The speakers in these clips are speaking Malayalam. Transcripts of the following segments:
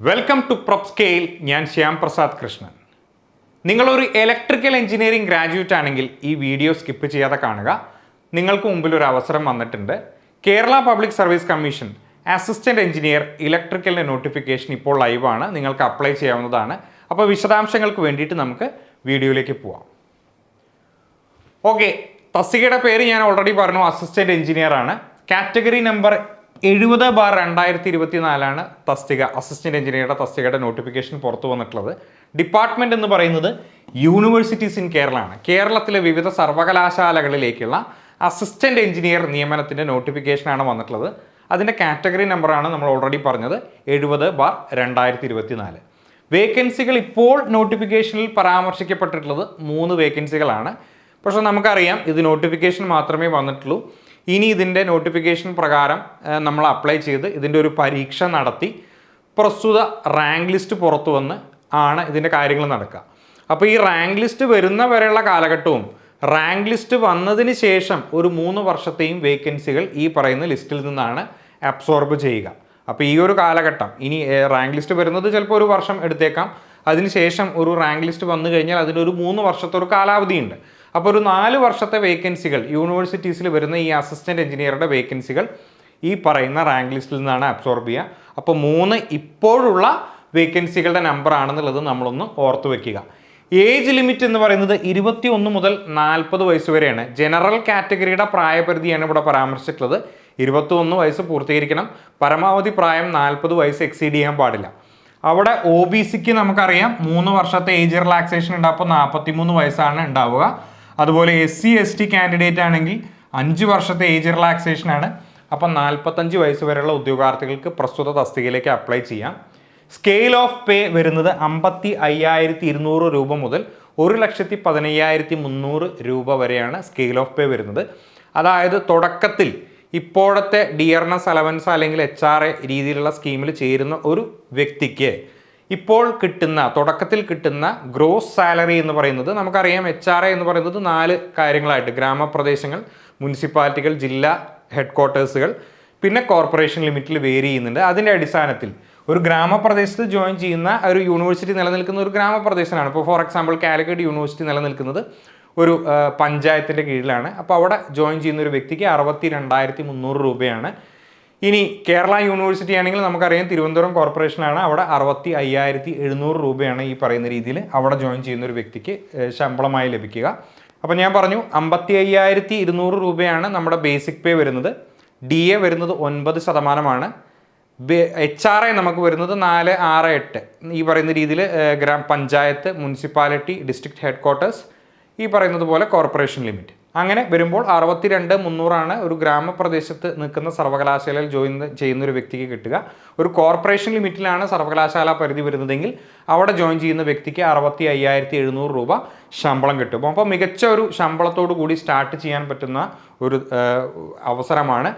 വെൽക്കം ടു പ്രൊപ് സ്കെയിൽ ഞാൻ ശ്യാം പ്രസാദ് കൃഷ്ണൻ. നിങ്ങളൊരു ഇലക്ട്രിക്കൽ എഞ്ചിനീയറിംഗ് ഗ്രാജുവേറ്റ് ആണെങ്കിൽ ഈ വീഡിയോ സ്കിപ്പ് ചെയ്യാതെ കാണുക. നിങ്ങൾക്ക് മുമ്പിൽ ഒരു അവസരം വന്നിട്ടുണ്ട്. Kerala public service commission assistant engineer ഇലക്ട്രിക്കലിന്റെ notification ഇപ്പോൾ ലൈവാണ് നിങ്ങൾക്ക് അപ്ലൈ ചെയ്യാവുന്നതാണ്. അപ്പോൾ വിശദാംശങ്ങൾക്ക് വേണ്ടിയിട്ട് നമുക്ക് വീഡിയോയിലേക്ക് പോവാം. ഓക്കെ തസ്തികയുടെ പേര് ഞാൻ ഓൾറെഡി പറഞ്ഞു. അസിസ്റ്റന്റ് എഞ്ചിനീയർ ആണ്. കാറ്റഗറി നമ്പർ എഴുപത് ബാർ രണ്ടായിരത്തി ഇരുപത്തി നാലാണ് തസ്തിക അസിസ്റ്റന്റ് എഞ്ചിനീയറുടെ തസ്തികയുടെ നോട്ടിഫിക്കേഷൻ പുറത്തു വന്നിട്ടുള്ളത്. ഡിപ്പാർട്ട്മെന്റ് എന്ന് പറയുന്നത് യൂണിവേഴ്സിറ്റീസ് ഇൻ കേരള ആണ്. കേരളത്തിലെ വിവിധ സർവകലാശാലകളിലേക്കുള്ള അസിസ്റ്റന്റ് എഞ്ചിനീയർ നിയമനത്തിന്റെ നോട്ടിഫിക്കേഷനാണ് വന്നിട്ടുള്ളത്. അതിന്റെ കാറ്റഗറി നമ്പറാണ് നമ്മൾ ഓൾറെഡി പറഞ്ഞത് എഴുപത് ബാർ രണ്ടായിരത്തി ഇരുപത്തി നാല് വേക്കൻസികൾ ഇപ്പോൾ നോട്ടിഫിക്കേഷനിൽ പരാമർശിക്കപ്പെട്ടിട്ടുള്ളത് മൂന്ന് വേക്കൻസികളാണ് പക്ഷേ നമുക്കറിയാം ഇത് നോട്ടിഫിക്കേഷൻ മാത്രമേ വന്നിട്ടുള്ളൂ. ഇനി ഇതിന്റെ നോട്ടിഫിക്കേഷൻ പ്രകാരം നമ്മൾ അപ്ലൈ ചെയ്ത് ഇതിന്റെ ഒരു പരീക്ഷ നടത്തി. പ്രസ്തുത റാങ്ക് ലിസ്റ്റ് പുറത്തു വന്ന് ആണ് ഇതിന്റെ കാര്യങ്ങൾ നടക്കുക. അപ്പോൾ ഈ റാങ്ക് ലിസ്റ്റ് വരുന്ന വരെയുള്ള കാലഘട്ടവും റാങ്ക് ലിസ്റ്റ് വന്നതിന് ശേഷം ഒരു മൂന്ന് വർഷത്തെയും വേക്കൻസികൾ ഈ പറയുന്ന ലിസ്റ്റിൽ നിന്നാണ് അബ്സോർബ് ചെയ്യുക. അപ്പോൾ ഈ ഒരു കാലഘട്ടം ഇനി റാങ്ക് ലിസ്റ്റ് വരുന്നത് ചിലപ്പോൾ ഒരു വർഷം എടുത്തേക്കാം. അതിനുശേഷം ഒരു റാങ്ക് ലിസ്റ്റ് വന്നു കഴിഞ്ഞാൽ അതിനൊരു മൂന്ന് വർഷത്തെ ഒരു കാലാവധിയുണ്ട്. അപ്പോൾ ഒരു നാല് വർഷത്തെ വേക്കൻസികൾ യൂണിവേഴ്സിറ്റീസിൽ വരുന്ന ഈ അസിസ്റ്റന്റ് എഞ്ചിനീയറുടെ വേക്കൻസികൾ ഈ പറയുന്ന റാങ്ക് ലിസ്റ്റിൽ നിന്നാണ് അബ്സോർബ് ചെയ്യുക. അപ്പോൾ മൂന്ന് ഇപ്പോഴുള്ള വേക്കൻസികളുടെ നമ്പർ ആണെന്നുള്ളത് നമ്മളൊന്ന് ഓർത്തു വെക്കുക. ഏജ് ലിമിറ്റ് എന്ന് പറയുന്നത് ഇരുപത്തി ഒന്ന് മുതൽ നാൽപ്പത് വയസ്സ് വരെയാണ്. ജനറൽ കാറ്റഗറിയുടെ പ്രായപരിധിയാണ് ഇവിടെ പരാമർശിച്ചിട്ടുള്ളത്. ഇരുപത്തി ഒന്ന് വയസ്സ് പൂർത്തീകരിക്കണം. പരമാവധി പ്രായം നാൽപ്പത് വയസ്സ് എക്സീഡ് ചെയ്യാൻ പാടില്ല. അവിടെ ഒ ബി സിക്ക് നമുക്കറിയാം മൂന്ന് വർഷത്തെ ഏജ് റിലാക്സേഷൻ ഉണ്ടാകുമ്പോൾ നാൽപ്പത്തി മൂന്ന് വയസ്സാണ് ഉണ്ടാവുക. അതുപോലെ S C S T candidate ആണെങ്കിൽ അഞ്ച് വർഷത്തെ ഏജ് റിലാക്സേഷൻ ആണ്. അപ്പം നാൽപ്പത്തഞ്ച് വയസ്സ് വരെയുള്ള ഉദ്യോഗാർത്ഥികൾക്ക് പ്രസ്തുത തസ്തികയിലേക്ക് അപ്ലൈ ചെയ്യാം. സ്കെയിൽ ഓഫ് പേ വരുന്നത് അമ്പത്തി അയ്യായിരത്തി ഇരുന്നൂറ് രൂപ മുതൽ ഒരു ലക്ഷത്തി പതിനയ്യായിരത്തി മുന്നൂറ് രൂപ വരെയാണ് സ്കെയിൽ ഓഫ് പേ വരുന്നത്. അതായത് തുടക്കത്തിൽ ഇപ്പോഴത്തെ ഡിയർനെസ് അലവൻസ് അല്ലെങ്കിൽ എച്ച് ആർ എ രീതിയിലുള്ള സ്കീമിൽ ചേരുന്ന ഒരു വ്യക്തിക്ക് ഇപ്പോൾ കിട്ടുന്ന തുടക്കത്തിൽ കിട്ടുന്ന ഗ്രോസ് സാലറി എന്ന് പറയുന്നത് നമുക്കറിയാം എച്ച് ആർ എന്ന് പറയുന്നത് നാല് കാര്യങ്ങളായിട്ട്. ഗ്രാമപ്രദേശങ്ങൾ മുനിസിപ്പാലിറ്റികൾ ജില്ലാ ഹെഡ്ക്വാർട്ടേഴ്സുകൾ പിന്നെ കോർപ്പറേഷൻ ലിമിറ്റിൽ വേരി ചെയ്യുന്നുണ്ട്. അതിന്റെ അടിസ്ഥാനത്തിൽ ഒരു ഗ്രാമപ്രദേശത്ത് ജോയിൻ ചെയ്യുന്ന ഒരു യൂണിവേഴ്സിറ്റി നിലനിൽക്കുന്ന ഒരു ഗ്രാമപ്രദേശമാണ് ഇപ്പോൾ ഫോർ എക്സാമ്പിൾ കാലിക്കറ്റ് യൂണിവേഴ്സിറ്റി നിലനിൽക്കുന്നത് ഒരു പഞ്ചായത്തിന്റെ കീഴിലാണ്. അപ്പോൾ അവിടെ ജോയിൻ ചെയ്യുന്ന ഒരു വ്യക്തിക്ക് അറുപത്തി രണ്ടായിരത്തി മുന്നൂറ് രൂപയാണ് ഇനി കേരള യൂണിവേഴ്സിറ്റി ആണെങ്കിൽ നമുക്കറിയാം തിരുവനന്തപുരം കോർപ്പറേഷനാണ് അവിടെ അറുപത്തി അയ്യായിരത്തി എഴുന്നൂറ് രൂപയാണ് ഈ പറയുന്ന രീതിയിൽ അവിടെ ജോയിൻ ചെയ്യുന്ന ഒരു വ്യക്തിക്ക് ശമ്പളമായി ലഭിക്കുക. അപ്പോൾ ഞാൻ പറഞ്ഞു അമ്പത്തി അയ്യായിരത്തി ഇരുന്നൂറ് രൂപയാണ് നമ്മുടെ ബേസിക് പേ വരുന്നത്. ഡി എ വരുന്നത് ഒൻപത് ശതമാനമാണ്. എച്ച് ആർ ഐ നമുക്ക് വരുന്നത് നാല് ആറ് എട്ട്. ഈ പറയുന്ന രീതിയിൽ gram panchayat municipality district headquarters ഈ പറയുന്നത് പോലെ കോർപ്പറേഷൻ ലിമിറ്റ് അങ്ങനെ വരുമ്പോൾ അറുപത്തിരണ്ട് മുന്നൂറാണ് ഒരു ഗ്രാമപ്രദേശത്ത് നിൽക്കുന്ന സർവകലാശാലയിൽ ജോയിൻ ചെയ്യുന്ന ഒരു വ്യക്തിക്ക് കിട്ടുക. ഒരു കോർപ്പറേഷൻ ലിമിറ്റിലാണ് സർവകലാശാല പരിധി വരുന്നതെങ്കിൽ അവിടെ ജോയിൻ ചെയ്യുന്ന വ്യക്തിക്ക് അറുപത്തി അയ്യായിരത്തി എഴുന്നൂറ് രൂപ ശമ്പളം കിട്ടും. അപ്പോൾ മികച്ച ഒരു ശമ്പളത്തോടു കൂടി സ്റ്റാർട്ട് ചെയ്യാൻ പറ്റുന്ന ഒരു അവസരമാണ്.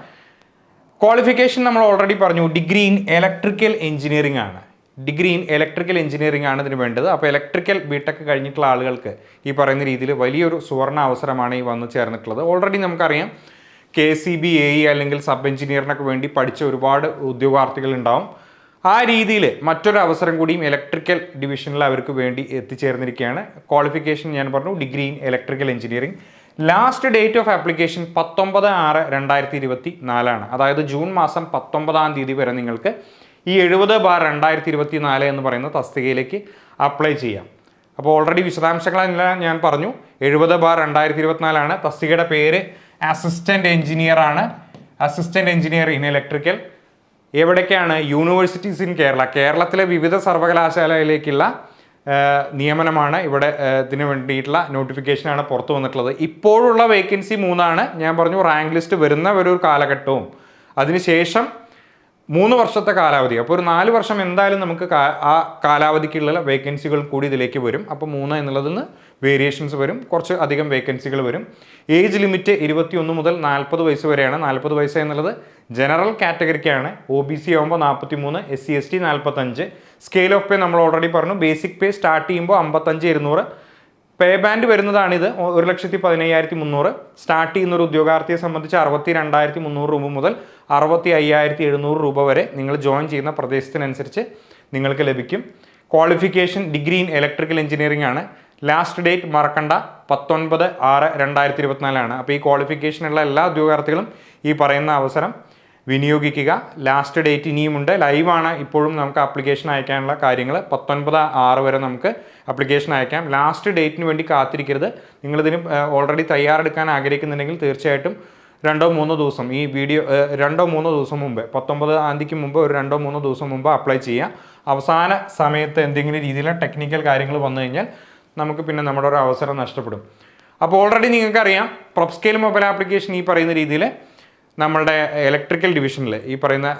ക്വാളിഫിക്കേഷൻ നമ്മൾ ഓൾറെഡി പറഞ്ഞു ഡിഗ്രി ഇൻ ഇലക്ട്രിക്കൽ എഞ്ചിനീയറിംഗ് ആണ്. ഡിഗ്രി ഇൻ ഇലക്ട്രിക്കൽ എഞ്ചിനീയറിംഗ് ആണ് ഇതിന് വേണ്ടത്. അപ്പോൾ ഇലക്ട്രിക്കൽ ബിടെക് കഴിഞ്ഞിട്ടുള്ള ആളുകൾക്ക് ഈ പറയുന്ന രീതിയിൽ വലിയൊരു സുവർണ അവസരമാണ് ഈ വന്നു ചേർന്നിട്ടുള്ളത്. ഓൾറെഡി നമുക്കറിയാം കെ സി ബി എ അല്ലെങ്കിൽ സബ് എഞ്ചിനീയറിനൊക്കെ വേണ്ടി പഠിച്ച ഒരുപാട് ഉദ്യോഗാർത്ഥികൾ ഉണ്ടാവും. ആ രീതിയിൽ മറ്റൊരു അവസരം കൂടിയും ഇലക്ട്രിക്കൽ ഡിവിഷനിൽ അവർക്ക് വേണ്ടി എത്തിച്ചേർന്നിരിക്കുകയാണ്. ക്വാളിഫിക്കേഷൻ ഞാൻ പറഞ്ഞു degree in electrical engineering last date of application പത്തൊമ്പത് ആറ് രണ്ടായിരത്തി ഇരുപത്തി നാലാണ് അതായത് ജൂൺ മാസം പത്തൊമ്പതാം തീയതി വരെ നിങ്ങൾക്ക് ഈ എഴുപത് ബാർ രണ്ടായിരത്തി ഇരുപത്തി നാല് എന്ന് പറയുന്ന തസ്തികയിലേക്ക് അപ്ലൈ ചെയ്യാം. അപ്പോൾ ഓൾറെഡി വിശദാംശങ്ങളെല്ലാം ഞാൻ പറഞ്ഞു. എഴുപത് ബാർ രണ്ടായിരത്തി ഇരുപത്തിനാലാണ് തസ്തികയുടെ പേര് അസിസ്റ്റന്റ് എഞ്ചിനീയർ ആണ്. അസിസ്റ്റന്റ് എഞ്ചിനീയർ ഇൻ ഇലക്ട്രിക്കൽ എവിടേക്കാണ്? യൂണിവേഴ്സിറ്റീസ് ഇൻ കേരള കേരളത്തിലെ വിവിധ സർവകലാശാലയിലേക്കുള്ള നിയമനമാണ് ഇവിടെ ഇതിന് വേണ്ടിയിട്ടുള്ള നോട്ടിഫിക്കേഷനാണ് പുറത്തു വന്നിട്ടുള്ളത്. ഇപ്പോഴുള്ള വേക്കൻസി മൂന്നാണ്. ഞാൻ പറഞ്ഞു റാങ്ക് ലിസ്റ്റ് വരുന്ന ഒരു കാലഘട്ടവും. അതിനുശേഷം മൂന്ന് വർഷത്തെ കാലാവധി. അപ്പോൾ ഒരു നാല് വർഷം എന്തായാലും നമുക്ക് ആ കാലാവധിക്കുള്ള വേക്കൻസികൾ കൂടി ഇതിലേക്ക് വരും. അപ്പോൾ മൂന്ന് എന്നുള്ളതിൽ നിന്ന് വേരിയേഷൻസ് വരും. കുറച്ച് അധികം വേക്കൻസികൾ വരും. ഏജ് ലിമിറ്റ് ഇരുപത്തി ഒന്ന് മുതൽ നാൽപ്പത് വയസ്സ് വരെയാണ്. നാൽപ്പത് വയസ്സ് എന്നുള്ളത് ജനറൽ കാറ്റഗറിക്കാണ് ഒ ബി സി ആകുമ്പോൾ നാൽപ്പത്തി മൂന്ന് എസ് സി എസ് ടി നാൽപ്പത്തഞ്ച് സ്കെയിൽ ഓഫ് പേ നമ്മൾ ഓൾറെഡി പറഞ്ഞു. ബേസിക് പേ സ്റ്റാർട്ട് ചെയ്യുമ്പോൾ അമ്പത്തഞ്ച് ഇരുന്നൂറ്. പേ ബാൻഡ് വരുന്നതാണിത്. ഒരു ലക്ഷത്തി പതിനയ്യായിരത്തി മുന്നൂറ്. സ്റ്റാർട്ട് ചെയ്യുന്ന ഒരു ഉദ്യോഗാർത്ഥിയെ സംബന്ധിച്ച് അറുപത്തി രണ്ടായിരത്തി മുന്നൂറ് രൂപ മുതൽ അറുപത്തി അയ്യായിരത്തി എഴുന്നൂറ് രൂപ വരെ നിങ്ങൾ ജോയിൻ ചെയ്യുന്ന പ്രദേശത്തിനനുസരിച്ച് നിങ്ങൾക്ക് ലഭിക്കും. Qualification degree in electrical engineering ആണ്. ലാസ്റ്റ് ഡേറ്റ് മറക്കണ്ട. പത്തൊൻപത് ആറ് രണ്ടായിരത്തി ഇരുപത്തിനാലാണ് അപ്പോൾ ഈ ക്വാളിഫിക്കേഷനുള്ള എല്ലാ ഉദ്യോഗാർത്ഥികളും ഈ പറയുന്ന അവസരം വിനിയോഗിക്കുക. ലാസ്റ്റ് ഡേറ്റ് ഇനിയുമുണ്ട്. ലൈവാണ് ഇപ്പോഴും നമുക്ക് അപ്ലിക്കേഷൻ അയക്കാനുള്ള കാര്യങ്ങൾ. പത്തൊൻപത് ആറ് വരെ നമുക്ക് അപ്ലിക്കേഷൻ അയക്കാം. ലാസ്റ്റ് ഡേറ്റിന് വേണ്ടി കാത്തിരിക്കരുത്. നിങ്ങളിതിന് ഓൾറെഡി തയ്യാറെടുക്കാൻ ആഗ്രഹിക്കുന്നുണ്ടെങ്കിൽ തീർച്ചയായിട്ടും രണ്ടോ മൂന്നോ ദിവസം ഈ വീഡിയോ രണ്ടോ മൂന്നോ ദിവസം മുമ്പ് പത്തൊമ്പത് തീയതിക്ക് മുമ്പ് ഒരു രണ്ടോ മൂന്നോ ദിവസം മുമ്പ് അപ്ലൈ ചെയ്യുക. അവസാന സമയത്ത് എന്തെങ്കിലും രീതിയിലുള്ള ടെക്നിക്കൽ കാര്യങ്ങൾ വന്നു കഴിഞ്ഞാൽ നമുക്ക് പിന്നെ നമ്മുടെ ഒരു അവസരം നഷ്ടപ്പെടും. അപ്പോൾ ഓൾറെഡി നിങ്ങൾക്കറിയാം പ്രൊപ്സ്കെയിൽ മൊബൈൽ ആപ്ലിക്കേഷൻ ഈ പറയുന്ന രീതിയിൽ നമ്മളുടെ ഇലക്ട്രിക്കൽ ഡിവിഷനിൽ ഈ പറയുന്ന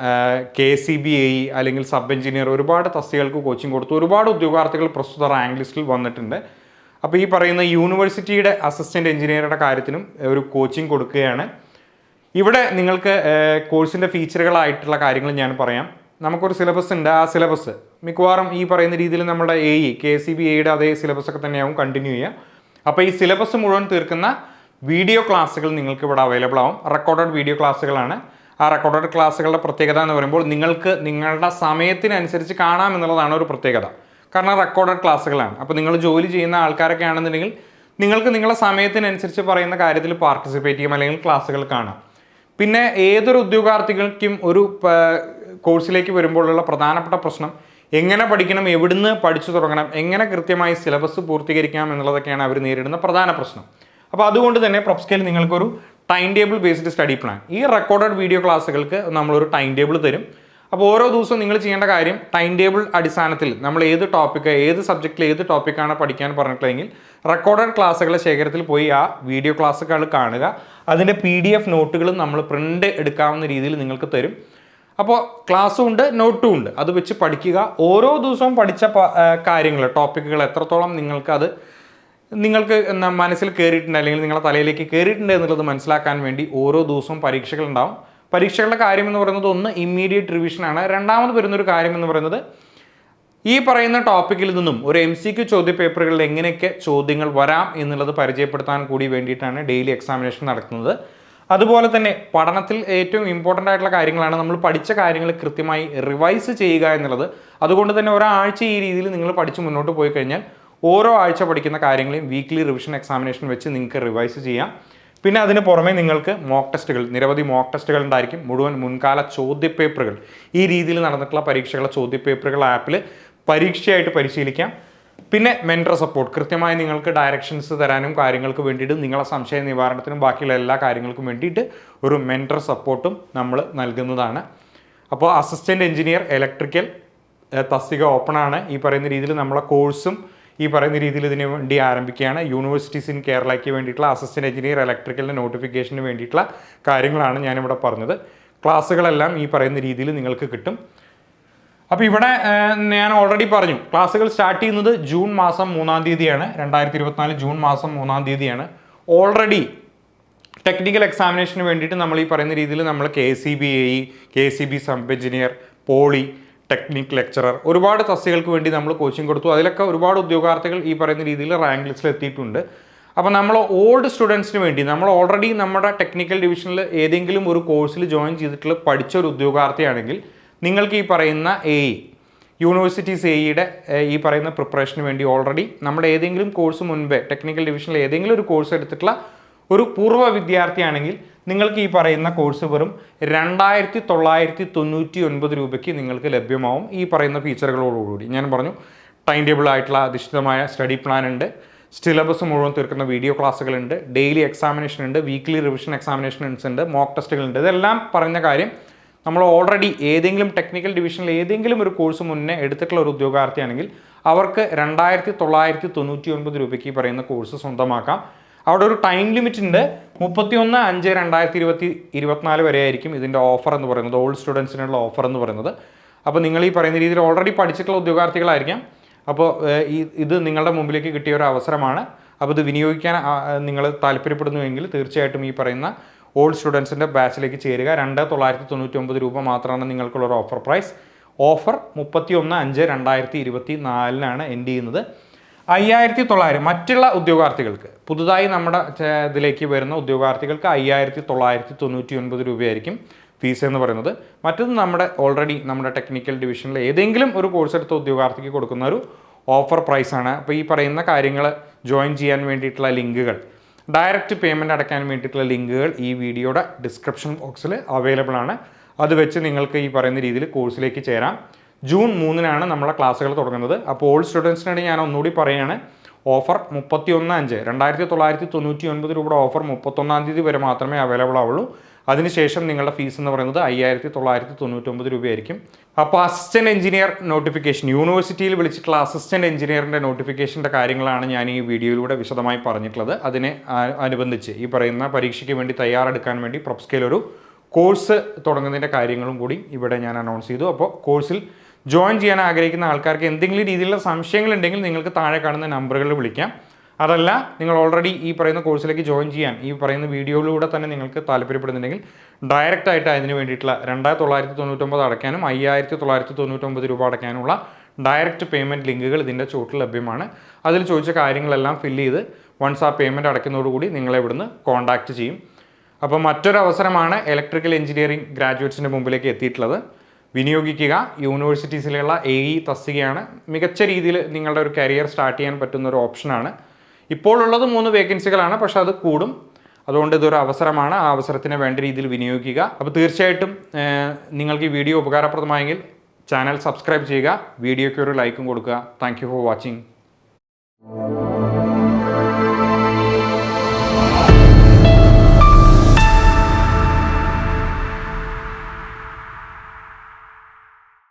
കെ സി ബി ഐ അല്ലെങ്കിൽ സബ് എഞ്ചിനീയർ ഒരുപാട് തസ്തികൾക്ക് കോച്ചിങ് കൊടുത്തു. ഒരുപാട് ഉദ്യോഗാർത്ഥികൾ പ്രസ്തുത റാങ്ക് ലിസ്റ്റിൽ വന്നിട്ടുണ്ട്. അപ്പോൾ ഈ പറയുന്ന യൂണിവേഴ്സിറ്റിയുടെ അസിസ്റ്റന്റ് എഞ്ചിനീയറുടെ കാര്യത്തിനും ഒരു കോച്ചിങ് കൊടുക്കുകയാണ്. ഇവിടെ നിങ്ങൾക്ക് കോഴ്സിന്റെ ഫീച്ചറുകളായിട്ടുള്ള കാര്യങ്ങൾ ഞാൻ പറയാം. നമുക്കൊരു സിലബസ് ഉണ്ട്. ആ സിലബസ് മിക്കവാറും ഈ പറയുന്ന രീതിയിൽ നമ്മുടെ A E K C B എയുടെ അതേ സിലബസ് ഒക്കെ തന്നെയാവും കണ്ടിന്യൂ ചെയ്യുക. അപ്പോൾ ഈ സിലബസ് മുഴുവൻ തീർക്കുന്ന വീഡിയോ ക്ലാസ്സുകൾ നിങ്ങൾക്ക് ഇവിടെ അവൈലബിൾ ആവും. റെക്കോർഡഡ് വീഡിയോ ക്ലാസ്സുകളാണ്. ആ റെക്കോർഡഡ് ക്ലാസ്സുകളുടെ പ്രത്യേകത എന്ന് പറയുമ്പോൾ നിങ്ങൾക്ക് നിങ്ങളുടെ സമയത്തിനനുസരിച്ച് കാണാം എന്നുള്ളതാണ് ഒരു പ്രത്യേകത. കാരണം റെക്കോർഡഡ് ക്ലാസ്സുകളാണ്. അപ്പോൾ നിങ്ങൾ ജോലി ചെയ്യുന്ന ആൾക്കാരൊക്കെ ആണെന്നുണ്ടെങ്കിൽ നിങ്ങൾക്ക് നിങ്ങളുടെ സമയത്തിനനുസരിച്ച് പറയുന്ന കാര്യത്തിൽ പാർട്ടിസിപ്പേറ്റ് ചെയ്യാം അല്ലെങ്കിൽ ക്ലാസ്സുകൾ കാണാം. പിന്നെ ഏതൊരു ഉദ്യോഗാർത്ഥികൾക്കും ഒരു കോഴ്സിലേക്ക് വരുമ്പോഴുള്ള പ്രധാനപ്പെട്ട പ്രശ്നം എങ്ങനെ പഠിക്കണം എവിടുന്ന് പഠിച്ചു തുടങ്ങണം എങ്ങനെ കൃത്യമായി സിലബസ് പൂർത്തീകരിക്കാം എന്നുള്ളതൊക്കെയാണ് അവർ നേരിടുന്ന പ്രധാന പ്രശ്നം. അപ്പോൾ അതുകൊണ്ട് തന്നെ പ്രൊപ്സ്കേൽ നിങ്ങൾക്കൊരു time table based study plan ഈ റെക്കോർഡഡ് വീഡിയോ ക്ലാസ്സുകൾക്ക് നമ്മളൊരു ടൈം ടേബിൾ തരും. അപ്പോൾ ഓരോ ദിവസവും നിങ്ങൾ ചെയ്യേണ്ട കാര്യം ടൈം ടേബിൾ അടിസ്ഥാനത്തിൽ നമ്മൾ ഏത് ടോപ്പിക്ക് ഏത് സബ്ജക്റ്റിൽ ഏത് ടോപ്പിക്കാണ് പഠിക്കാൻ പറഞ്ഞിട്ടുണ്ടെങ്കിൽ റെക്കോർഡഡ് ക്ലാസ്സുകളെ ശേഖരത്തിൽ പോയി ആ വീഡിയോ ക്ലാസ്സുകൾ കാണുക. അതിന്റെ പി ഡി എഫ് നോട്ടുകളും നമ്മൾ പ്രിന്റ് എടുക്കാവുന്ന രീതിയിൽ നിങ്ങൾക്ക് തരും. അപ്പോൾ ക്ലാസ്സും ഉണ്ട് നോട്ടും ഉണ്ട്. അത് വെച്ച് പഠിക്കുക. ഓരോ ദിവസവും പഠിച്ച കാര്യങ്ങൾ ടോപ്പിക്കുകൾ എത്രത്തോളം നിങ്ങൾക്ക് അത് നിങ്ങൾക്ക് എന്നാ മനസ്സിൽ കയറിയിട്ടുണ്ട് അല്ലെങ്കിൽ നിങ്ങളുടെ തലയിലേക്ക് കയറിയിട്ടുണ്ട് എന്നുള്ളത് മനസ്സിലാക്കാൻ വേണ്ടി ഓരോ ദിവസവും പരീക്ഷകൾ ഉണ്ടാവും. പരീക്ഷകളുടെ കാര്യം എന്ന് പറയുന്നത് ഒന്ന് ഇമ്മീഡിയറ്റ് റിവിഷനാണ് രണ്ടാമത് വരുന്നൊരു കാര്യം എന്ന് പറയുന്നത് ഈ പറയുന്ന ടോപ്പിക്കിൽ നിന്നും ഒരു എം സി ക്യു ചോദ്യ പേപ്പറുകളിൽ എങ്ങനെയൊക്കെ ചോദ്യങ്ങൾ വരാം എന്നുള്ളത് പരിചയപ്പെടുത്താൻ കൂടി വേണ്ടിയിട്ടാണ് ഡെയിലി എക്സാമിനേഷൻ നടക്കുന്നത് അതുപോലെ തന്നെ പഠനത്തിൽ ഏറ്റവും ഇമ്പോർട്ടന്റ് ആയിട്ടുള്ള കാര്യങ്ങളാണ് നമ്മൾ പഠിച്ച കാര്യങ്ങൾ കൃത്യമായി റിവൈസ് ചെയ്യുക എന്നുള്ളത്. അതുകൊണ്ട് തന്നെ ഒരാഴ്ച ഈ രീതിയിൽ നിങ്ങൾ പഠിച്ച് മുന്നോട്ട് പോയി കഴിഞ്ഞാൽ ഓരോ ആഴ്ച പഠിക്കുന്ന കാര്യങ്ങളെയും വീക്ക്ലി റിവിഷൻ എക്സാമിനേഷൻ വെച്ച് നിങ്ങൾക്ക് റിവൈസ് ചെയ്യാം. പിന്നെ അതിന് പുറമെ നിങ്ങൾക്ക് മോക്ക് ടെസ്റ്റുകൾ നിരവധി മോക്ക് ടെസ്റ്റുകൾ ഉണ്ടായിരിക്കും. മുഴുവൻ മുൻകാല ചോദ്യപേപ്പറുകൾ. ഈ രീതിയിൽ നടന്നിട്ടുള്ള പരീക്ഷകളെ ചോദ്യപേപ്പറുകൾ ആപ്പിൽ പരീക്ഷയായിട്ട് പരിശീലിക്കാം. പിന്നെ മെന്റർ സപ്പോർട്ട് കൃത്യമായി നിങ്ങൾക്ക് ഡയറക്ഷൻസ് തരാനും കാര്യങ്ങൾക്ക് വേണ്ടിയിട്ട് നിങ്ങളെ സംശയ നിവാരണത്തിനും ബാക്കിയുള്ള എല്ലാ കാര്യങ്ങൾക്കും വേണ്ടിയിട്ട് ഒരു മെന്റർ സപ്പോർട്ടും നമ്മൾ നൽകുന്നതാണ്. അപ്പോൾ അസിസ്റ്റന്റ് എഞ്ചിനീയർ ഇലക്ട്രിക്കൽ തസ്തിക ഓപ്പൺ ആണ്. ഈ പറയുന്ന രീതിയിൽ നമ്മളെ കോഴ്സും ഈ പറയുന്ന രീതിയിൽ ഇതിന് വേണ്ടി ആരംഭിക്കുകയാണ്. യൂണിവേഴ്സിറ്റീസ് ഇൻ കേരളയ്ക്ക് വേണ്ടിയിട്ടുള്ള അസിസ്റ്റന്റ് എഞ്ചിനീയർ ഇലക്ട്രിക്കലിന്റെ നോട്ടിഫിക്കേഷന് വേണ്ടിയിട്ടുള്ള കാര്യങ്ങളാണ് ഞാനിവിടെ പറഞ്ഞത്. ക്ലാസ്സുകളെല്ലാം ഈ പറയുന്ന രീതിയിൽ നിങ്ങൾക്ക് കിട്ടും. അപ്പോൾ ഇവിടെ ഞാൻ ഓൾറെഡി പറഞ്ഞു. ക്ലാസ്സുകൾ സ്റ്റാർട്ട് ചെയ്യുന്നത് ജൂൺ മാസം മൂന്നാം തീയതിയാണ്. രണ്ടായിരത്തി ഇരുപത്തിനാല് ജൂൺ മാസം മൂന്നാം തീയതിയാണ്. ഓൾറെഡി ടെക്നിക്കൽ എക്സാമിനേഷന് വേണ്ടിയിട്ട് നമ്മൾ ഈ പറയുന്ന രീതിയിൽ നമ്മൾ K C B A K C B sub engineer polytechnic lecturer ഒരുപാട് തസ്തികൾക്ക് വേണ്ടി നമ്മൾ കോച്ചിങ് കൊടുത്തു. അതിലൊക്കെ ഒരുപാട് ഉദ്യോഗാർത്ഥികൾ ഈ പറയുന്ന രീതിയിൽ റാങ്ക് ലിസ്റ്റിൽ എത്തിയിട്ടുണ്ട്. അപ്പോൾ നമ്മൾ ഓൾഡ് സ്റ്റുഡൻസിന് വേണ്ടി നമ്മൾ ഓൾറെഡി നമ്മുടെ ടെക്നിക്കൽ ഡിവിഷനിൽ ഏതെങ്കിലും ഒരു കോഴ്സിൽ ജോയിൻ ചെയ്തിട്ടുള്ള പഠിച്ച ഒരു ഉദ്യോഗാർത്ഥിയാണെങ്കിൽ നിങ്ങൾക്ക് ഈ പറയുന്ന എ യൂണിവേഴ്സിറ്റീസ് എയുടെ ഈ പറയുന്ന പ്രിപ്പറേഷന് വേണ്ടി ഓൾറെഡി നമ്മുടെ ഏതെങ്കിലും കോഴ്സ് മുൻപേ ടെക്നിക്കൽ ഡിവിഷനിൽ ഏതെങ്കിലും ഒരു കോഴ്സ് എടുത്തിട്ടുള്ള ഒരു പൂർവ വിദ്യാർത്ഥിയാണെങ്കിൽ നിങ്ങൾക്ക് ഈ പറയുന്ന കോഴ്സ് വെറും രണ്ടായിരത്തി തൊള്ളായിരത്തി തൊണ്ണൂറ്റി ഒൻപത് രൂപയ്ക്ക് നിങ്ങൾക്ക് ലഭ്യമാവും. ഈ പറയുന്ന ഫീച്ചറുകളോടുകൂടി ഞാൻ പറഞ്ഞു ടൈം ടേബിൾ ആയിട്ടുള്ള അധിഷ്ഠിതമായ സ്റ്റഡി പ്ലാൻ ഉണ്ട്. സിലബസ് മുഴുവൻ തീർക്കുന്ന വീഡിയോ ക്ലാസ്സുകളുണ്ട് ഡെയിലി എക്സാമിനേഷൻ ഉണ്ട്. വീക്ക്ലി റിവിഷൻ എക്സാമിനേഷൻസ് ഉണ്ട്. മോക്ക് ടെസ്റ്റുകളുണ്ട് ഇതെല്ലാം പറഞ്ഞ കാര്യം നമ്മൾ ഓൾറെഡി ഏതെങ്കിലും ടെക്നിക്കൽ ഡിവിഷനിൽ ഏതെങ്കിലും ഒരു കോഴ്സ് മുന്നേ എടുത്തിട്ടുള്ള ഒരു ഉദ്യോഗാർത്ഥിയാണെങ്കിൽ അവർക്ക് രണ്ടായിരത്തി തൊള്ളായിരത്തി തൊണ്ണൂറ്റി ഒൻപത് രൂപയ്ക്ക് ഈ പറയുന്ന കോഴ്സ് സ്വന്തമാക്കാം. അവിടെ ഒരു ടൈം ലിമിറ്റ് ഉണ്ട്. മുപ്പത്തിയൊന്ന് അഞ്ച് രണ്ടായിരത്തി ഇരുപത്തി ഇരുപത്തിനാല് വരെ ആയിരിക്കും ഇതിന്റെ ഓഫർ എന്ന് പറയുന്നത്. ഓൾഡ് സ്റ്റുഡൻസിനുള്ള ഓഫർ എന്ന് പറയുന്നത്. അപ്പോൾ നിങ്ങൾ ഈ പറയുന്ന രീതിയിൽ ഓൾറെഡി പഠിച്ചിട്ടുള്ള ഉദ്യോഗാർത്ഥികളായിരിക്കാം. അപ്പോൾ ഇത് നിങ്ങളുടെ മുമ്പിലേക്ക് കിട്ടിയ ഒരു അവസരമാണ്. അപ്പോൾ ഇത് വിനിയോഗിക്കാൻ നിങ്ങൾ താല്പര്യപ്പെടുന്നുവെങ്കിൽ തീർച്ചയായിട്ടും ഈ പറയുന്ന ഓൾഡ് സ്റ്റുഡൻസിന്റെ ബാച്ചിലേക്ക് ചേരുക. രണ്ട് തൊള്ളായിരത്തി തൊണ്ണൂറ്റി ഒമ്പത് രൂപ മാത്രമാണ് നിങ്ങൾക്കുള്ള ഒരു ഓഫർ പ്രൈസ് ഓഫർ മുപ്പത്തി ഒന്ന് അഞ്ച് രണ്ടായിരത്തി ഇരുപത്തി നാലിനാണ് എൻഡ് ചെയ്യുന്നത്. അയ്യായിരത്തി തൊള്ളായിരം മറ്റുള്ള ഉദ്യോഗാർത്ഥികൾക്ക് പുതുതായി നമ്മുടെ ഇതിലേക്ക് വരുന്ന ഉദ്യോഗാർത്ഥികൾക്ക് അയ്യായിരത്തി തൊള്ളായിരത്തി തൊണ്ണൂറ്റി ഒൻപത് രൂപയായിരിക്കും ഫീസ് എന്ന് പറയുന്നത്. മറ്റൊന്ന് നമ്മുടെ ഓൾറെഡി നമ്മുടെ ടെക്നിക്കൽ ഡിവിഷനിൽ ഏതെങ്കിലും ഒരു കോഴ്സ് എടുത്ത ഉദ്യോഗാർത്ഥിക്ക് കൊടുക്കുന്ന ഒരു ഓഫർ പ്രൈസാണ് അപ്പോൾ ഈ പറയുന്ന കാര്യങ്ങൾ ജോയിൻ ചെയ്യാൻ വേണ്ടിയിട്ടുള്ള ലിങ്കുകൾ ഡയറക്റ്റ് പേയ്മെന്റ് അടയ്ക്കാൻ വേണ്ടിയിട്ടുള്ള ലിങ്കുകൾ ഈ വീഡിയോയുടെ ഡിസ്ക്രിപ്ഷൻ ബോക്സിൽ അവൈലബിൾ ആണ്. അത് വെച്ച് നിങ്ങൾക്ക് ഈ പറയുന്ന രീതിയിൽ കോഴ്സിലേക്ക് ചേരാം. ജൂൺ മൂന്നിനാണ് നമ്മളെ ക്ലാസ്സുകൾ തുടങ്ങുന്നത്. അപ്പോൾ ഓൾ സ്റ്റുഡൻസിനാണ് ഞാൻ ഒന്നുകൂടി പറയുകയാണ് ഓഫർ മുപ്പത്തി ഒന്ന് അഞ്ച് രണ്ടായിരത്തി തൊള്ളായിരത്തി തൊണ്ണൂറ്റി ഒൻപത് രൂപയുടെ ഓഫർ മുപ്പത്തൊന്നാം തീയതി വരെ മാത്രമേ അവൈലബിൾ ആവുള്ളൂ. അതിനുശേഷം നിങ്ങളുടെ ഫീസ് എന്ന് പറയുന്നത് അയ്യായിരത്തി തൊള്ളായിരത്തി തൊണ്ണൂറ്റൊമ്പത് രൂപയായിരിക്കും. അപ്പോൾ അസിസ്റ്റന്റ് എഞ്ചിനീയർ നോട്ടിഫിക്കേഷൻ യൂണിവേഴ്സിറ്റിയിൽ വിളിച്ചിട്ടുള്ള അസിസ്റ്റന്റ് എഞ്ചിനീയറിന്റെ നോട്ടിഫിക്കേഷന്റെ കാര്യങ്ങളാണ് ഞാൻ ഈ വീഡിയോയിലൂടെ വിശദമായി പറഞ്ഞിട്ടുള്ളത്. അതിനെ അനുബന്ധിച്ച് ഈ പറയുന്ന പരീക്ഷയ്ക്ക് വേണ്ടി തയ്യാറെടുക്കാൻ വേണ്ടി പ്രൊപ്സ്കേലൊരു ഒരു കോഴ്സ് തുടങ്ങുന്നതിന്റെ കാര്യങ്ങളും കൂടി ഇവിടെ ഞാൻ അനൗൺസ് ചെയ്തു. അപ്പോൾ കോഴ്സിൽ ജോയിൻ ചെയ്യാൻ ആഗ്രഹിക്കുന്ന ആൾക്കാർക്ക് എന്തെങ്കിലും രീതിയിലുള്ള സംശയങ്ങളുണ്ടെങ്കിൽ നിങ്ങൾക്ക് താഴെ കാണുന്ന നമ്പറുകളിൽ വിളിക്കാം. അതല്ല നിങ്ങൾ ഓൾറെഡി ഈ പറയുന്ന കോഴ്സിലേക്ക് ജോയിൻ ചെയ്യാൻ ഈ പറയുന്ന വീഡിയോയിലൂടെ തന്നെ നിങ്ങൾക്ക് താല്പര്യപ്പെടുന്നുണ്ടെങ്കിൽ ഡയറക്റ്റ് ആയിട്ട് അതിന് വേണ്ടിയിട്ടുള്ള രണ്ടായിരത്തി തൊള്ളായിരത്തി തൊണ്ണൂറ്റൊമ്പത് അടയ്ക്കാനും അയ്യായിരത്തി തൊള്ളായിരത്തി തൊണ്ണൂറ്റൊമ്പത് രൂപ അടയ്ക്കാനുള്ള ഡയറക്റ്റ് പേയ്മെന്റ് ലിങ്കുകൾ ഇതിന്റെ ചോട്ടിൽ ലഭ്യമാണ്. അതിൽ ചോദിച്ച കാര്യങ്ങളെല്ലാം ഫില്ല് ചെയ്ത് വൺസ് ആ പേയ്മെന്റ് അടയ്ക്കുന്നതോടുകൂടി നിങ്ങളെ ഇവിടുന്ന് കോൺടാക്റ്റ് ചെയ്യും. അപ്പോൾ മറ്റൊരു അവസരമാണ് ഇലക്ട്രിക്കൽ എഞ്ചിനീയറിംഗ് ഗ്രാജുവേറ്റ്സിന്റെ മുമ്പിലേക്ക് എത്തിയിട്ടുള്ളത്. വിനിയോഗിക്കുക. യൂണിവേഴ്സിറ്റീസിലുള്ള എ ഇ തസ്തികയാണ്. മികച്ച രീതിയിൽ നിങ്ങളുടെ ഒരു കരിയർ സ്റ്റാർട്ട് ചെയ്യാൻ പറ്റുന്ന ഒരു ഓപ്ഷനാണ്. ഇപ്പോൾ ഉള്ളത് മൂന്ന് വേക്കൻസികളാണ് പക്ഷേ അത് കൂടും. അതുകൊണ്ട് ഇതൊരു അവസരമാണ്. ആ അവസരത്തിനെ വേണ്ട രീതിയിൽ വിനിയോഗിക്കുക. അപ്പോൾ തീർച്ചയായിട്ടും നിങ്ങൾക്ക് ഈ വീഡിയോ ഉപകാരപ്രദമായെങ്കിൽ ചാനൽ സബ്സ്ക്രൈബ് ചെയ്യുക വീഡിയോയ്ക്ക് ഒരു ലൈക്കും കൊടുക്കുക. Thank for watching.